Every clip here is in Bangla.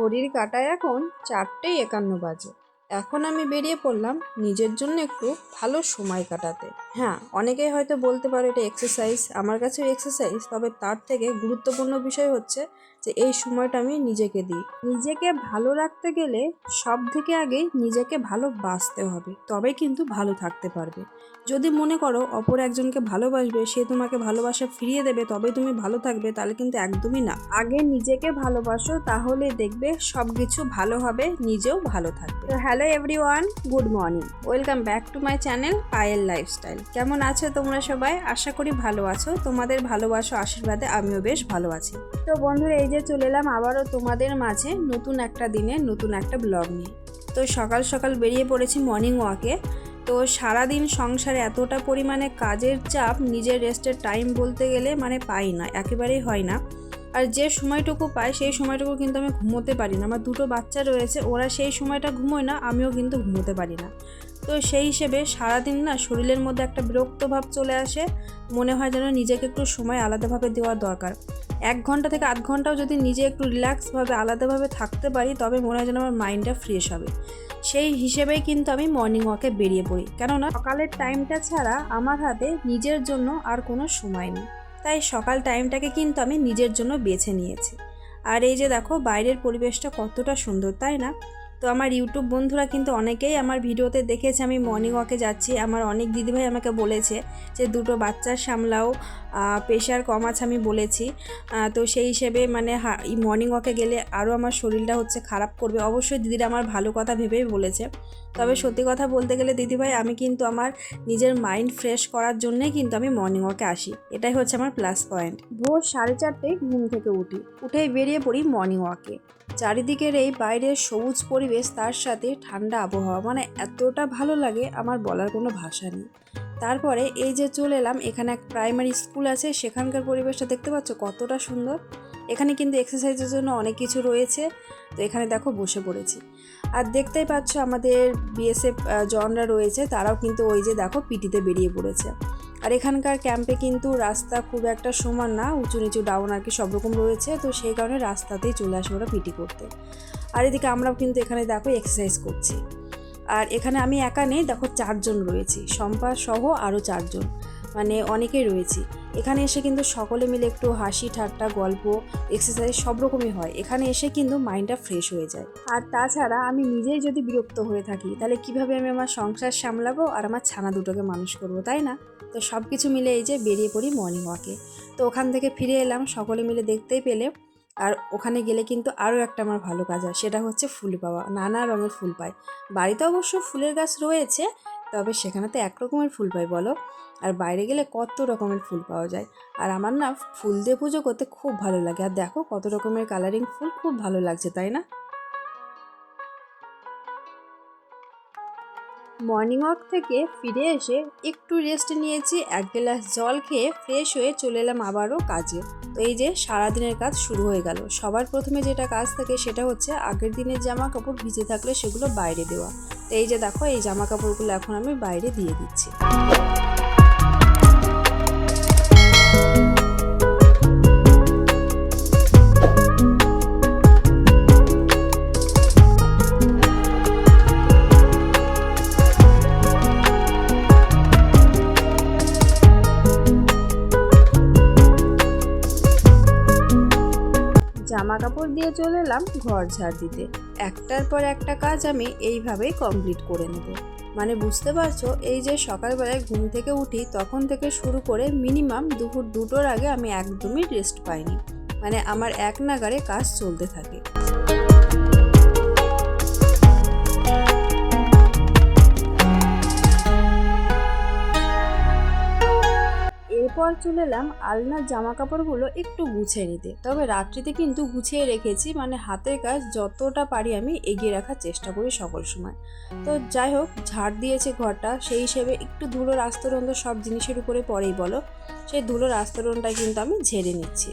ঘড়ির কাটায় এখন চারটেই একান্ন বাজে। এখন আমি বেরিয়ে পড়লাম নিজের জন্য একটু ভালো সময় কাটাতে। হ্যাঁ অনেকেই হয়তো বলতে পারে এটা এক্সারসাইজ আমার কাছেও এক্সারসাইজ তবে তার থেকে গুরুত্বপূর্ণ বিষয় হচ্ছে যে এই সময়টা আমি নিজেকে দিই। নিজেকে ভালো রাখতে গেলে সব থেকে আগে নিজেকে ভালো বাঁচতে হবে তবে কিন্তু ভালো থাকতে পারবে। যদি মনে করো অপর একজনকে ভালোবাসবে, সে তোমাকে ভালোবাসা ফিরিয়ে দেবে তবে তুমি ভালো থাকবে, তাহলে কিন্তু একদমই না। আগে নিজেকে ভালোবাসো, তাহলে দেখবে সব কিছু ভালো হবে, নিজেও ভালো থাকবে। তো hello everyone, good morning. Welcome back to my channel Payel lifestyle. কেমন আছো তোমরা সবাই? আশা করি ভালো আছো। তোমাদের ভালোবাসা আশীর্বাদে আমিও বেশ ভালো আছি। তো বন্ধুরা, এই যে চলে এলাম আবারও তোমাদের মাঝে নতুন একটা দিনে, নতুন একটা ব্লগ নিয়ে। তো সকাল সকাল বেরিয়ে পড়েছি মর্নিং ওয়াকে তো সারাদিন সংসারে এতটা পরিমাণে কাজের চাপ, নিজের রেস্টের টাইম বলতে গেলে মানে পাই না, একেবারেই হয় না। আর যে সময়টুকু পাই সেই সময়টুকু কিন্তু আমি ঘুমোতে পারি না। আমার দুটো বাচ্চা রয়েছে, ওরা সেই সময়টা ঘুমোয় না, আমিও কিন্তু ঘুমোতে পারি না। তো সেই হিসেবে সারাদিন না শরীরের মধ্যে একটা বিরক্ত ভাব চলে আসে। মনে হয় যেন নিজেকে একটু সময় আলাদাভাবে দেওয়া দরকার। এক ঘণ্টা থেকে আধ ঘন্টাও যদি নিজে একটু রিল্যাক্সভাবে, আলাদাভাবে থাকতে পারি, তবে মনে হয় যেন আমার মাইন্ডটা ফ্রেশ হবে। সেই হিসেবেই কিন্তু আমি মর্নিং ওয়াকে বেরিয়ে পড়ি। কেননা সকালের টাইমটা ছাড়া আমার হাতে নিজের জন্য আর কোনো সময় নেই। তাই সকাল টাইমটাকে কিন্তু আমি নিজের জন্য বেছে নিয়েছি। আর এই যে দেখো, বাইরের পরিবেশটা কতটা সুন্দর, তাই না? তো আমার ইউটিউব বন্ধুরা কিন্তু অনেকেই আমার ভিডিওতে দেখেছে, আমি মর্নিং ওয়াকে যাচ্ছি। আমার অনেক দিদিভাই আমাকে বলেছে যে, দুটো বাচ্চার সামলাও প্রেশার কম আছে, আমি বলেছি। তো সেই হিসেবে মানে মর্নিং ওয়াকে গেলে আরও আমার শরীরটা হচ্ছে খারাপ করবে। অবশ্যই দিদিরা আমার ভালো কথা ভেবেই বলেছে। তবে সত্যি কথা বলতে গেলে দিদিভাই, আমি কিন্তু আমার নিজের মাইন্ড ফ্রেশ করার জন্যই কিন্তু আমি মর্নিং ওয়াকে আসি। এটাই হচ্ছে আমার প্লাস পয়েন্ট ভোর সাড়ে চারটেয় ঘুম থেকে উঠি। উঠেই বেরিয়ে পড়ি মর্নিং ওয়াকে চারিদিকের এই বাইরের সবুজ পরিবেশ, তার সাথে ঠান্ডা আবহাওয়া মানে এতটা ভালো লাগে আমার বলার কোনো ভাষা নেই। তারপরে এই যে চলে এলাম, এখানে এক প্রাইমারি স্কুল আছে, সেখানকার পরিবেশটা দেখতে পাচ্ছ কতটা সুন্দর। এখানে কিন্তু এক্সারসাইজের জন্য অনেক কিছু রয়েছে। তো এখানে দেখো বসে পড়েছি। আর দেখতেই পাচ্ছ আমাদের বিএসএফ জনরা রয়েছে, তারাও কিন্তু ওই যে দেখো পিটিতে বেরিয়ে পড়েছে। আর এখানকার ক্যাম্পে কিন্তু রাস্তা খুব একটা সমান না, উঁচু নিচু ডাউন আর কি সব রকম রয়েছে। তো সেই কারণে রাস্তাতেই চলে আসব ওরা পিটি করতে। আর এদিকে আমরাও কিন্তু এখানে দেখো এক্সারসাইজ করছি। আর এখানে আমি একা নেই, দেখো চারজন রয়েছি। সম্পা সহ আরও চারজন। মানে অনেকেই রয়েছি। এখানে এসে কিন্তু সকলে মিলে একটু হাসি, ঠাট্টা, গল্প এক্সারসাইজ সব রকমই হয়। এখানে এসে কিন্তু মাইন্ডটা ফ্রেশ হয়ে যায়। আর তাছাড়া আমি নিজেই যদি বিরক্ত হয়ে থাকি, তাহলে কীভাবে আমি আমার সংসার সামলাবো আর আমার ছানা দুটোকে মানুষ করব, তাই না? তো সব কিছু মিলে এই যে বেরিয়ে পড়ি মর্নিং ওয়াকে তো ওখান থেকে ফিরে এলাম, সকলে মিলে দেখতেই পেলে। আর ওখানে গেলে কিন্তু আরও একটা আমার ভালো কাজ হয়, সেটা হচ্ছে ফুল পাওয়া। নানা রঙের ফুল পাই বাড়িতে অবশ্য ফুলের গাছ রয়েছে তবে সেখানে তো এক রকমের ফুল পাই, বলো? আর বাইরে গেলে কত রকমের ফুল পাওয়া যায়। আর আমার না ফুল দিয়ে পুজো করতে খুব ভালো লাগে। আর দেখো কত রকমের কালারিং ফুল, খুব ভালো লাগছে, তাই না? মর্নিং ওয়াক থেকে ফিরে এসে একটু রেস্ট নিয়েছি, এক গ্লাস জল খেয়ে ফ্রেশ হয়ে চলে এলাম আবারও কাজে। তো এই যে সারাদিনের কাজ শুরু হয়ে গেল। সবার প্রথমে যেটা কাজ থাকে সেটা হচ্ছে আগের দিনের জামা কাপড় ভিজে থাকলে সেগুলো বাইরে দেওয়া। তো এই যে দেখো, এই জামা কাপড়গুলো এখন আমি বাইরে দিয়ে দিচ্ছি। দিয়ে চলে এলাম ঘর ঝাড় দিতে। একটার পর একটা কাজ আমি এইভাবেই কমপ্লিট করে নেব। মানে বুঝতে পারছ, এই যে সকালবেলায় ঘুম থেকে উঠি, তখন থেকে শুরু করে মিনিমাম দুপুর দুটোর আগে আমি একদমই রেস্ট পাইনি। মানে আমার এক নাগারে কাজ চলতে থাকে। এরপর চলে এলাম আলনার জামা কাপড়গুলো একটু গুছিয়ে নিতে। তবে রাত্রিতে কিন্তু গুছিয়ে রেখেছি মানে হাতের কাজ যতটা পারি আমি এগিয়ে রাখার চেষ্টা করি সকল সময়। তো যাই হোক, ঝাড় দিয়েছে ঘরটা, সেই হিসেবে একটু ধুলোর আস্তরণ তো সব জিনিসের উপরে পরেই বলো। সেই ধুলোর আস্তরণটা কিন্তু আমি ঝেড়ে নিচ্ছি।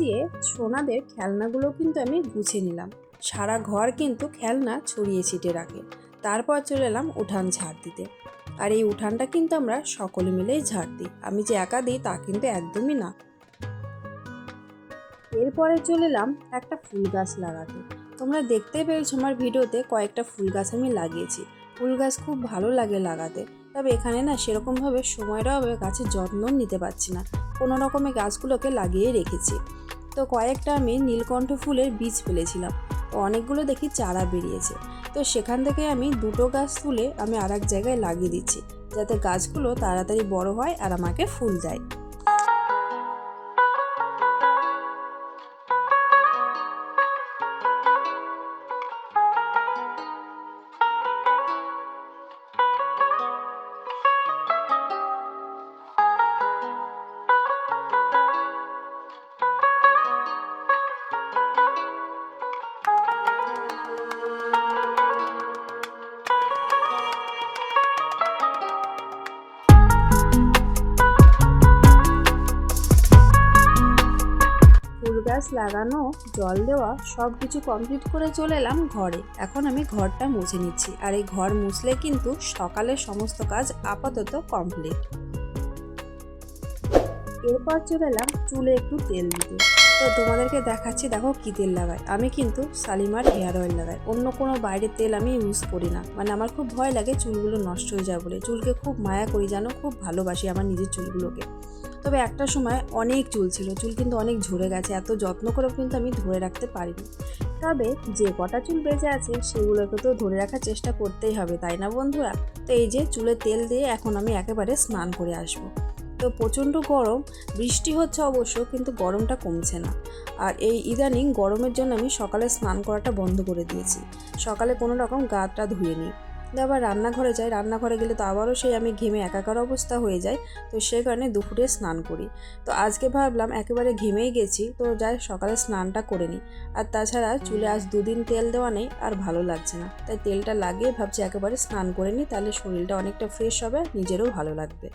গুছিয়ে সোনাদের খেলনাগুলো কিন্তু আমি গুছিয়ে নিলাম। সারা ঘর কিন্তু খেলনা ছড়িয়ে ছিটে রাখে। তারপর চলে এলাম উঠান ঝাড় দিতে। আর এই উঠানটা কিন্তু আমরা সকলে মিলেই ঝাড় দিই। আমি যে একা দিই তা কিন্তু একদমই না। এরপরে চলে এলাম একটা ফুল গাছ লাগাতে। তোমরা দেখতে পেয়েছ আমার ভিডিওতে কয়েকটা ফুল গাছ আমি লাগিয়েছি। ফুল গাছ খুব ভালো লাগে লাগাতে। তবে এখানে না সেরকমভাবে সময়ের অভাবে গাছের যত্ন নিতে পারছি না। কোনো রকমে গাছগুলোকে লাগিয়ে রেখেছি। তো কয়েকটা আমি নীলকণ্ঠ ফুলের বীজ ফেলেছিলাম। তো অনেকগুলো দেখি চারা বেরিয়েছে। তো সেখান থেকে আমি দুটো গাছ তুলে আমি আর এক জায়গায় লাগিয়ে দিচ্ছি। যাতে গাছগুলো তাড়াতাড়ি বড় হয় আর আমাকে ফুল দেয়। গাছ লাগানো, জল দেওয়া সব কিছু কমপ্লিট করে চলে এলাম ঘরে। এখন আমি ঘরটা মুছে নিচ্ছি। আর এই ঘর মুছলে কিন্তু সকালের সমস্ত কাজ আপাতত কমপ্লিট এরপর চলে এলাম চুলে একটু তেল দিতে। তো তোমাদেরকে দেখাচ্ছি, দেখো কী তেল লাগাই আমি কিন্তু শালিমার হেয়ার অয়েল লাগাই। অন্য কোনো বাইরের তেল আমি ইউজ করি না। মানে আমার খুব ভয় লাগে চুলগুলো নষ্ট হয়ে যায় বলে। চুলকে খুব মায়া করি জানো, খুব ভালোবাসি আমার নিজের চুলগুলোকে। তবে একটা সময় অনেক চুল ছিল, চুল কিন্তু অনেক ঝরে গেছে, এত যত্ন করেও কিন্তু আমি ধরে রাখতে পারিনি। তবে যে কটা চুল বেঁচে আছে, সেগুলোকে তো ধরে রাখার চেষ্টা করতেই হবে, তাই না বন্ধুরা? তো এই যে চুলে তেল দিয়ে এখন আমি একেবারে স্নান করে আসব। তো প্রচণ্ড গরম, বৃষ্টি হচ্ছে অবশ্য, কিন্তু গরমটা কমছে না। আর এই ইদানিং গরমের জন্য আমি সকালে স্নান করাটা বন্ধ করে দিয়েছি। সকালে কোনো রকম গাটা ধুয়ে নিই আবার রান্নাঘরে যাই, রান্নাঘরে গেলে তো আবারও সেই আমি ঘেমে একাকার অবস্থা হয়ে যায় তো সেই কারণে দুপুরে স্নান করি। তো আজকে ভাবলাম একেবারে ঘেমেই গেছি, তো যাই সকালে স্নানটা করে নিই। আর তাছাড়া চুলে আজ দুদিন তেল দেওয়া নেই, আর ভালো লাগছে না। তাই তেলটা লাগিয়ে ভাবছি একেবারে স্নান করে নিই, তাহলে শরীরটা অনেকটা ফ্রেশ হবে, নিজেরও ভালো লাগবে।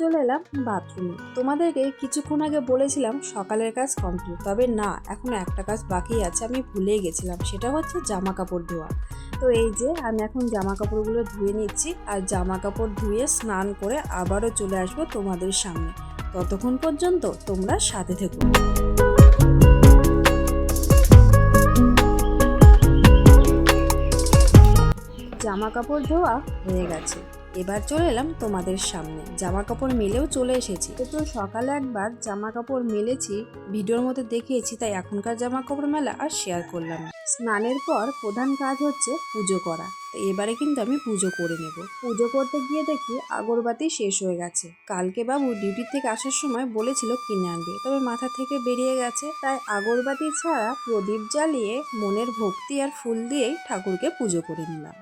চলে এলাম বাথরুমে। তোমাদেরকে কিছুক্ষণ আগে বলেছিলাম সকালের কাজ কমপ্লিট তবে না, এখন একটা কাজ বাকি আছে, আমি ভুলে গেছিলাম, সেটা হচ্ছে জামা কাপড় ধোয়া। তো এই যে, আমি এখন জামা কাপড়গুলো ধুয়ে নিচ্ছি, আর জামা কাপড় ধুয়ে স্নান করে আবারও চলে আসব তোমাদের সামনে। ততক্ষণ পর্যন্ত তোমরা সাথে থেকো। জামা কাপড় ধোয়া হয়ে গেছে। এবার চলে এলাম তোমাদের সামনে। জামা কাপড় মেলেও চলে এসেছি। তো সকালে একবার জামা কাপড় মেলেছি, ভিডিওর মধ্যে দেখিয়েছি, তাই এখনকার জামা কাপড় মেলা আর শেয়ার করলাম। স্নানের পর প্রধান কাজ হচ্ছে পুজো করা। তো এবারে কিন্তু আমি পুজো করে নেব। পুজো করতে গিয়ে দেখি আগরবাতি শেষ হয়ে গেছে। কালকে বাবু ডিউটি থেকে আসার সময় বলেছিল কিনে আনবে। তবে মাথা থেকে বেরিয়ে গেছে। তাই আগরবাতি ছাড়া প্রদীপ জ্বালিয়ে মনের ভক্তি আর ফুল দিয়েই ঠাকুরকে পুজো করে নিলাম।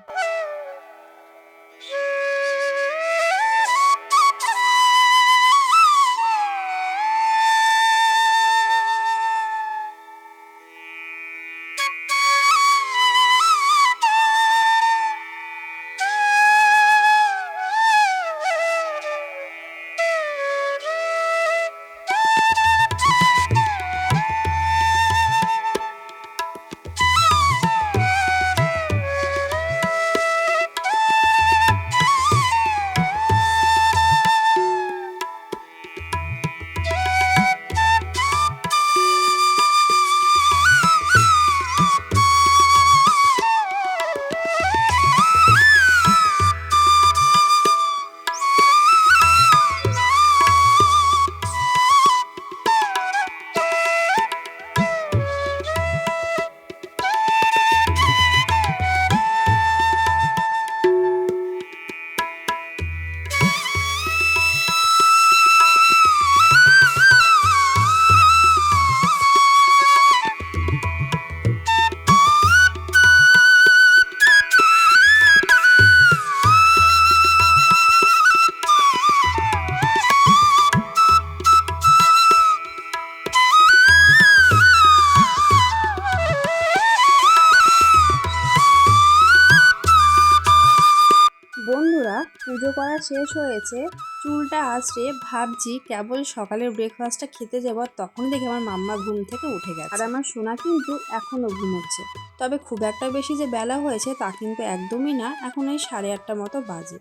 করা শেষ হয়েছে, চুলটা আসছে ভাবছি কেবল সকালের ব্রেকফাস্টটা খেতে যাব, তখন দেখে আমার মাম্মা ঘুম থেকে উঠে গেছে। আর আমার সোনা কিন্তু এখনও ঘুমোচ্ছে। তবে খুব একটা বেশি যে বেলা হয়েছে তা কিন্তু একদমই না। এখন এই সাড়ে আটটা মতো বাজে।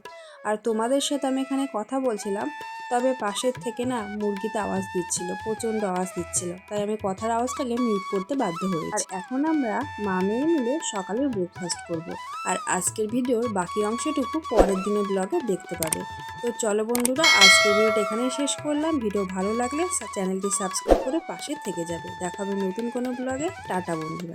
আর তোমাদের সাথে আমি এখানে কথা বলছিলাম, তবে পাশের থেকে না মুরগিতে আওয়াজ দিচ্ছিল, প্রচণ্ড আওয়াজ দিচ্ছিল। তাই আমি কথার আওয়াজটাকে মিউট করতে বাধ্য হয়েছি। আর এখন আমরা মা মেয়ে মিলে সকালের ব্রেকফাস্ট করব। আর আজকের ভিডিওর বাকি অংশটুকু পরের দিনের ব্লগে দেখতে পাবে। তো চলো বন্ধুরা, আজকের ভিডিওটা এখানেই শেষ করলাম। ভিডিও ভালো লাগলে চ্যানেলটি সাবস্ক্রাইব করে পাশে থেকে যাবে। দেখাবে নতুন কোনো ব্লগে টাটা বন্ধুরা।